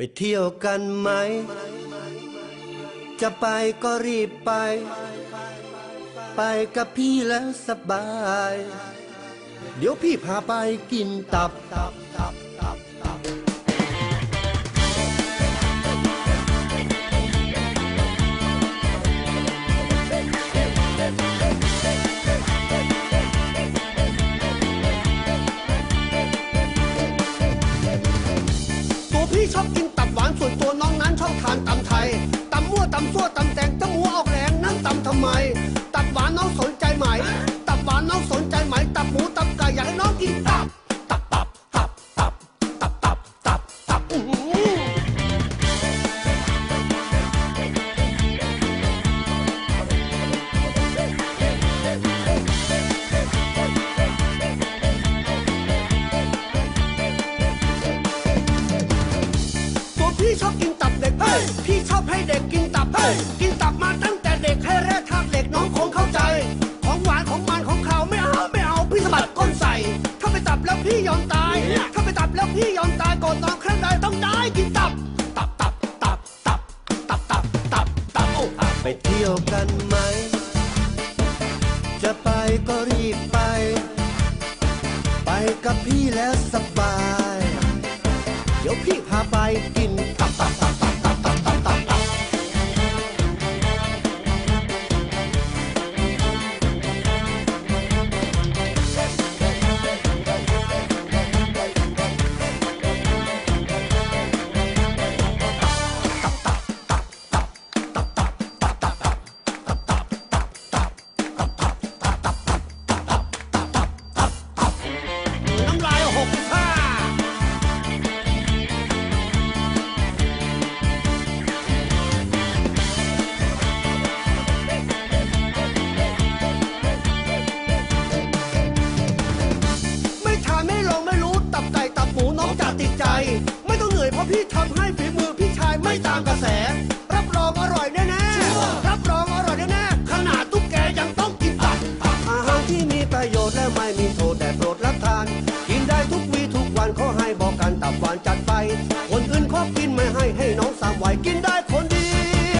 ไปเที่ยวกันไหม จะไปก็รีบไป ไปกับพี่แล้วสบาย เดี๋ยวพี่พาไปกินตับตับตับ พี่ชอบกินตับหวานส่วนตัวน้องนั้นชอบทานตำไทยตำมั่วตำซั่วตำแตงตำหมูออกแรงนั่งตำทำไม ตับหวานน้องสนใจไหม ตับหวานน้องสนใจไหม ตับหมูตับไก่อยากให้น้อง ฮ้ยพี่ชอบให้เด็กกินตับเฮ้ยกินตับมาตั้งแต่เด็กให้แรกทางเด็กน้องคงเข้าใจ ของหวานของมันของเขาไม่เอาไม่เอาพี่สะบัดก้นใส่ ถ้าไปตับแล้วพี่ยอมตาย ถ้าไปตับแล้วพี่ยอมตายก่อนนอนครั้งใดต้องได้กินตับ ตับตับตับตับตับตับตับตับโอ้ตับไปเที่ยวกันไหม จะไปก็รีบไป ไปกับพี่แล้วสบาย เดี๋ยวพี่พาไปกินตับตับตับตับตับ พี่ทำให้ฝีมือพี่ชายไม่ตามกระแส